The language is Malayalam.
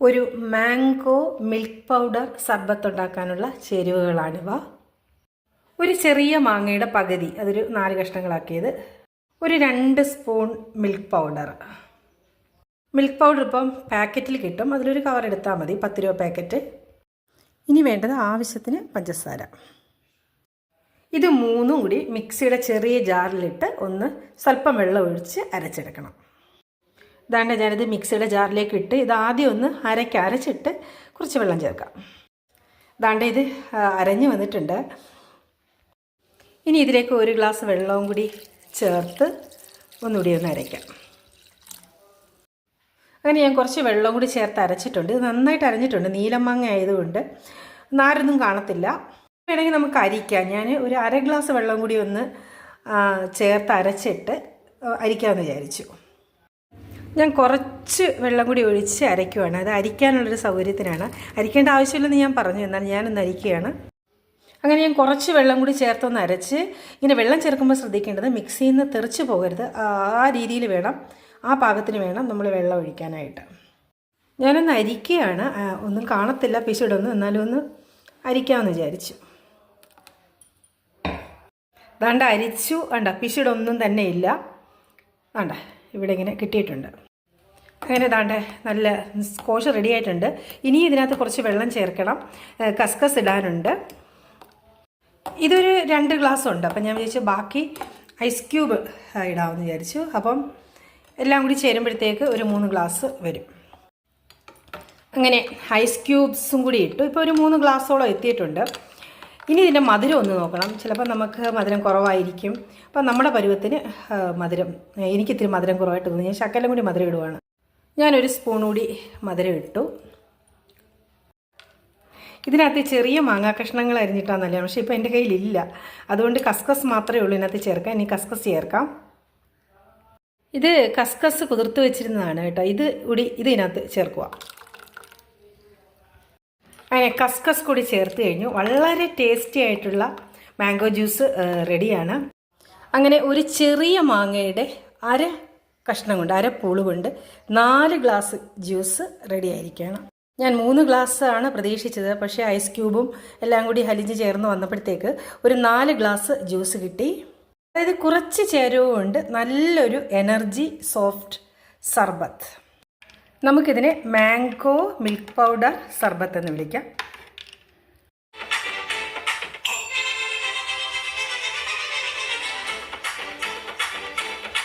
ഒരു മാംഗോ മിൽക്ക് പൗഡർ സർബത്ത് ഉണ്ടാക്കാനുള്ള ചേരുവകളാണിവ ഒരു ചെറിയ മാങ്ങയുടെ പകുതി അതൊരു നാല് കഷ്ണങ്ങളാക്കിയത്. ഒരു രണ്ട് spoon milk powder. Milk powder ഇപ്പം പാക്കറ്റിൽ കിട്ടും. അതിലൊരു കവർ എടുത്താൽ മതി പത്ത് രൂപ പാക്കറ്റ്. ഇനി വേണ്ടത് ആവശ്യത്തിന് പഞ്ചസാര. ഇത് മൂന്നും കൂടി മിക്സിയുടെ ചെറിയ ജാറിലിട്ട് ഒന്ന് സ്വല്പം വെള്ളം ഒഴിച്ച് അരച്ചെടുക്കണം. ഇതാണ്ട് ഞാനിത് മിക്സിയുടെ ജാറിലേക്ക് ഇട്ട് ഇത് ആദ്യം ഒന്ന് അരയ്ക്ക് അരച്ചിട്ട് കുറച്ച് വെള്ളം ചേർക്കാം. ഇതാണ്ട് ഇത് അരഞ്ഞ് വന്നിട്ടുണ്ട്. ഇനി ഇതിലേക്ക് ഒരു ഗ്ലാസ് വെള്ളവും കൂടി ചേർത്ത് ഒന്നുകൂടി ഒന്ന് അരയ്ക്കാം. അങ്ങനെ ഞാൻ കുറച്ച് വെള്ളം കൂടി ചേർത്ത് അരച്ചിട്ടുണ്ട്. ഇത് നന്നായിട്ട് അരഞ്ഞിട്ടുണ്ട്. നീലമാങ്ങ ആയതുകൊണ്ട് നാരൊന്നും കാണത്തില്ല. വേണമെങ്കിൽ നമുക്ക് അരിക്കാം. ഞാൻ ഒരു അര ഗ്ലാസ് വെള്ളം കൂടി ഒന്ന് ചേർത്ത് അരച്ചിട്ട് അരിക്കാമെന്ന് വിചാരിച്ചു. ഞാൻ കുറച്ച് വെള്ളം കൂടി ഒഴിച്ച് അരയ്ക്കുവാണ്. അത് അരിക്കാനുള്ളൊരു സൗകര്യത്തിനാണ്. അരിക്കേണ്ട ആവശ്യമില്ലെന്ന് ഞാൻ പറഞ്ഞു എന്നാൽ ഞാനൊന്ന് അരിക്കുകയാണ്. അങ്ങനെ ഞാൻ കുറച്ച് വെള്ളം കൂടി ചേർത്തൊന്ന് അരച്ച് ഇങ്ങനെ വെള്ളം ചേർക്കുമ്പോൾ ശ്രദ്ധിക്കേണ്ടത് മിക്സിയിൽ നിന്ന് തെറിച്ച് പോകരുത്. ആ രീതിയിൽ വേണം ആ പാകത്തിന് വേണം നമ്മൾ വെള്ളം ഒഴിക്കാനായിട്ട്. ഞാനൊന്ന് അരിക്കുകയാണ്. ഒന്നും കാണത്തില്ല പിശുടൊന്നും എന്നാലും ഒന്ന് അരിക്കാമെന്ന് വിചാരിച്ചു. ദാണ്ട അരിച്ചു. വേണ്ട പിശുടൊന്നും തന്നെ ഇല്ല. വേണ്ട ഇവിടെ ഇങ്ങനെ കിട്ടിയിട്ടുണ്ട്. അങ്ങനെ ദാണ്ടെ നല്ല സ്കോഷ് റെഡി ആയിട്ടുണ്ട്. ഇനി ഇതിനകത്ത് കുറച്ച് വെള്ളം ചേർക്കണം. കസ്കസ് ഇടാനുണ്ട്. ഇതൊരു രണ്ട് ഗ്ലാസ് ഉണ്ട്. അപ്പം ഞാൻ വിചാരിച്ചു ബാക്കി ഐസ് ക്യൂബ് ഇടാമെന്ന് വിചാരിച്ചു. അപ്പം എല്ലാം കൂടി ചേരുമ്പോഴത്തേക്ക് ഒരു മൂന്ന് ഗ്ലാസ് വരും. അങ്ങനെ ഐസ് ക്യൂബ്സും കൂടി ഇട്ടു. ഇപ്പോൾ ഒരു മൂന്ന് ഗ്ലാസ്സോളം എത്തിയിട്ടുണ്ട്. ഇനി ഇതിന്റെ മധുരം ഒന്ന് നോക്കണം. ചിലപ്പോൾ നമുക്ക് മധുരം കുറവായിരിക്കും. അപ്പം നമ്മുടെ പരുവത്തിന് മധുരം എനിക്കിത്തിരി മധുരം കുറവായിട്ട് തോന്നി. ഞാൻ ശക്കലം കൂടി മധുരം ഇടുവാണ്. ഞാനൊരു സ്പൂൺ കൂടി മധുരം ഇട്ടു. ഇതിനകത്ത് ചെറിയ മാങ്ങാ കഷ്ണങ്ങൾ അരിഞ്ഞിട്ടാണ് നല്ലത് പക്ഷേ ഇപ്പോൾ എന്റെ കയ്യിലില്ല. അതുകൊണ്ട് കസ്കസ് മാത്രമേ ഉള്ളൂ ഇതിനകത്ത് ചേർക്കാം ഇനി കസ്കസ് ചേർക്കാം. ഇത് കസ്കസ് കുതിർത്ത് വെച്ചിരുന്നതാണ് കേട്ടോ. ഇത് കൂടി ഇത് ഇതിനകത്ത് ചേർക്കുക. അങ്ങനെ കസ്കസ് കൂടി ചേർത്ത് കഴിഞ്ഞു. വളരെ ടേസ്റ്റി ആയിട്ടുള്ള മാംഗോ ജ്യൂസ് റെഡിയാണ് അങ്ങനെ ഒരു ചെറിയ മാങ്ങയുടെ അര കഷ്ണം കൊണ്ട് അരപ്പൂൾ പൂൾ കൊണ്ട് നാല് ഗ്ലാസ് ജ്യൂസ് റെഡി ആയിരിക്കണം. ഞാൻ മൂന്ന് ഗ്ലാസ് ആണ് പ്രതീക്ഷിച്ചത്. പക്ഷേ ഐസ് ക്യൂബും എല്ലാം കൂടി ഹലിഞ്ഞ് ചേർന്ന് വന്നപ്പോഴത്തേക്ക് ഒരു നാല് ഗ്ലാസ് ജ്യൂസ് കിട്ടി. അതായത് കുറച്ച് ചേരുവ കൊണ്ട് നല്ലൊരു എനർജി സോഫ്റ്റ് സർബത്ത്. നമുക്കിതിനെ മാംഗോ മിൽക്ക് പൗഡർ സർബത്ത് എന്ന് വിളിക്കാം.